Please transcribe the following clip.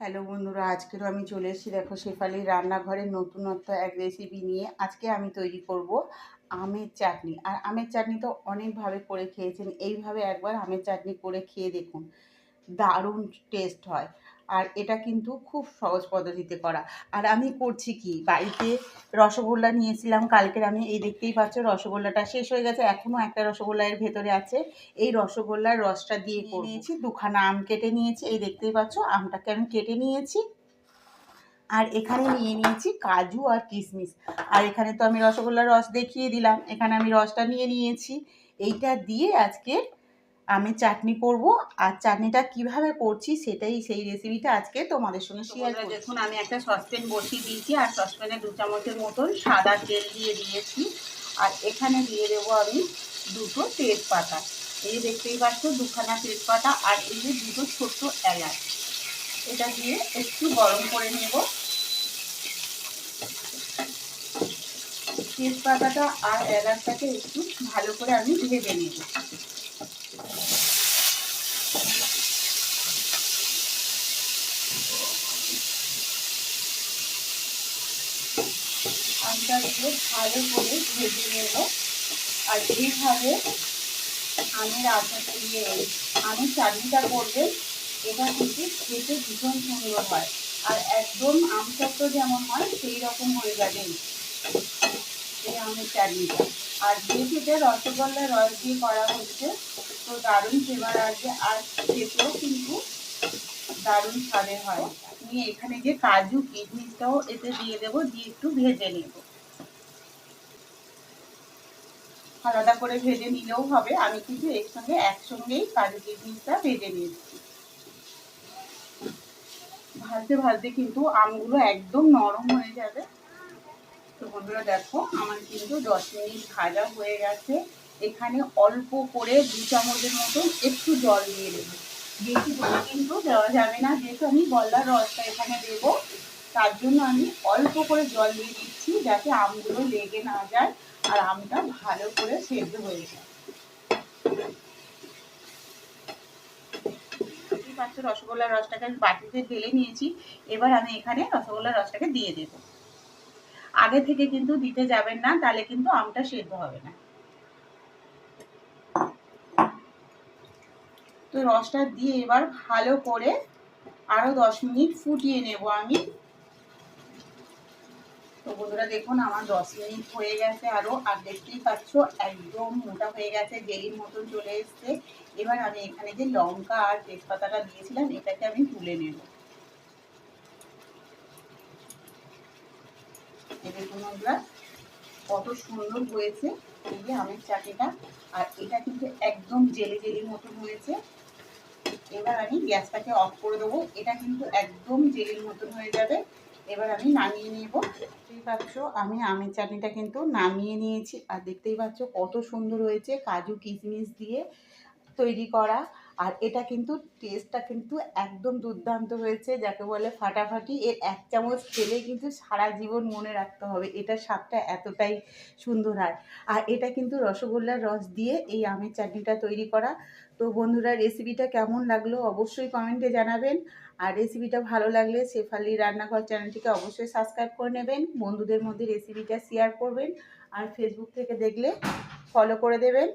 Hello বন্ধুরা, আজকেরও আমি চলে এসেছি, দেখো শেফালির রান্নাঘরে নতুনত্ব এক রেসিপি নিয়ে। আজকে আমি তৈরি করব আমের চাটনি। আর আমের চাটনি তো অনেকভাবে করে খেয়েছেন, এইভাবে একবার আমের চাটনি করে খেয়ে দেখুন। দারুণ টেস্ট হয়। আর এটা কিন্তু খুব সহজ পদ্ধতিতে করা। আর আমি করছি কি? বাড়িতে রসগোল্লা নিয়েছিলাম কালকের আমি এই দেখতেই পাচ্ছ রসগোল্লাটা শেষ হয়ে গেছে এখনও একটা রসগোল্লা এর ভেতরে আছে। এই রসগোল্লার রসটা দিয়ে নিয়েছি দুখানা আম কেটে নিয়েছি এই দেখতেই পাচ্ছ আমটাকে আমি কেটে নিয়েছি। আর এখানে নিয়ে নিয়েছি কাজু আর কিশমিশ। আর এখানে তো আমি রসগোল্লার রস দেখিয়ে দিলাম এখানে আমি রসটা নিয়ে নিয়েছি। এইটা দিয়ে আজকে আমি চাটনি করব আর চাটনিটা কীভাবে করছি সেটাই সেই রেসিপিটা আজকে তোমাদের সঙ্গে শেয়ার করছি। দেখুন আমি একটা সসপ্যান বসিয়ে দিয়েছি আর সসপ্যানে দু চামচের মতন সাদা তেল দিয়ে দিয়েছি। আর এখানে দিয়ে দেবো আমি দুটো তেজপাতা। এই দেখতেই পাচ্ছ দুখানা তেজপাতা আর এই যে দুটো ছোট্ট এলাচ। এটা দিয়ে একটু গরম করে নেব। তেজপাতাটা আর এলাচটাকে একটু ভালো করে আমি ভেজে নেব। আমটা ভালো করে ভেজে নেব। আর এইভাবে আমের আচার দিয়ে আমের চাটনিটা করবেন এটা কিন্তু খেতে ভীষণ সুন্দর হয়। আর একদম আম চত্ব যেমন হয় সেই রকম হয়ে যাবে এই আমের চাটনিটা। আর যেহেতু এটা রসগোল্লা রস দিয়ে করা হচ্ছে, তো দারুণ ফ্লেভার আসবে। আর খেতেও কিন্তু দারুণ স্বাদের হয়। নিয়ে এখানে যে কাজু কিশমিশটাও এতে দিয়ে দেবো, দিয়ে একটু ভেজে নেব। আলাদা করে ভেজে নিলেও হবে। আমি কিন্তু এর সঙ্গে একসঙ্গেই কাজু কিশমিশটা ভেজে নিয়েছি। ভাজতে ভাজতে কিন্তু আমগুলো একদম নরম হয়ে যাবে। তো বন্ধুরা দেখো, আমার কিন্তু দশ মিনিট ভাজা হয়ে গেছে। এখানে অল্প করে দু চামচের মতন একটু জল দিয়ে দেবো। বেশি জল কিন্তু দেওয়া যাবে না। যেহেতু আমি গলার রসটা এখানে দেব, তার জন্য আমি অল্প করে জল দিয়ে দিচ্ছি যাতে আমগুলো লেগে না যায়। আর আমটা ভালো করে সেদ্ধ হয়ে যায় পাচ্ছ রসগোল্লার রসটাকে আমি বাটিতে ঢেলে নিয়েছি। এবার আমি এখানে রসগোল্লার রসটাকে দিয়ে দেব। আগে থেকে কিন্তু দিতে যাবেন না, তাহলে কিন্তু আমটা সেদ্ধ হবে না। তো রসটা দিয়ে এবার ভালো করে আরও দশ মিনিট ফুটিয়ে নেব আমি। বন্ধুরা, দেখুন, আমার দশ মিনিট হয়ে গেছে আরও, আর দেখতেই পাচ্ছ, একদম মোটা হয়ে গেছে, জেলির মতন চলে এসছে। এবার আমি এখানে যে লঙ্কা আর তেজপাতাটা দিয়েছিলাম, এটাকে আমি তুলে নেব। দেখুন বন্ধুরা, কত সুন্দর হয়েছে এই যে আমের চাটনিটা, আর এটা কিন্তু একদম জেলি জেলির মতন হয়েছে। এবার আমি গ্যাসটাকে অফ করে দেবো, এটা কিন্তু একদম জেলির মতন হয়ে যাবে। এবার আমি নামিয়ে নেব। দেখতেই পাচ্ছ, আমি আমের চাটনিটা কিন্তু নামিয়ে নিয়েছি। আর দেখতেই পাচ্ছ কত সুন্দর হয়েছে কাজু কিশমিশ দিয়ে। তৈরি করা। আর এটা কিন্তু টেস্টটা কিন্তু একদম দুর্দান্ত হয়েছে, যাকে বলে ফাটাফাটি। এর এক চামচ খেলে কিন্তু সারা জীবন মনে রাখতে হবে এটার স্বাদটা এতটাই সুন্দর হয়। আর এটা কিন্তু রসগোল্লার রস দিয়ে এই আমের চাটনিটা তৈরি করা। তো বন্ধুরা রেসিপিটা কেমন লাগল অবশ্যই কমেন্টে জানাবেন। আর রেসিপিটা ভালো লাগলে শেফালি রান্নাঘর চ্যানেলটিকে অবশ্যই সাবস্ক্রাইব করে নেবেন, বন্ধুদের মধ্যে রেসিপিটা শেয়ার করবেন। আর ফেসবুক থেকে দেখলে ফলো করে দেবেন।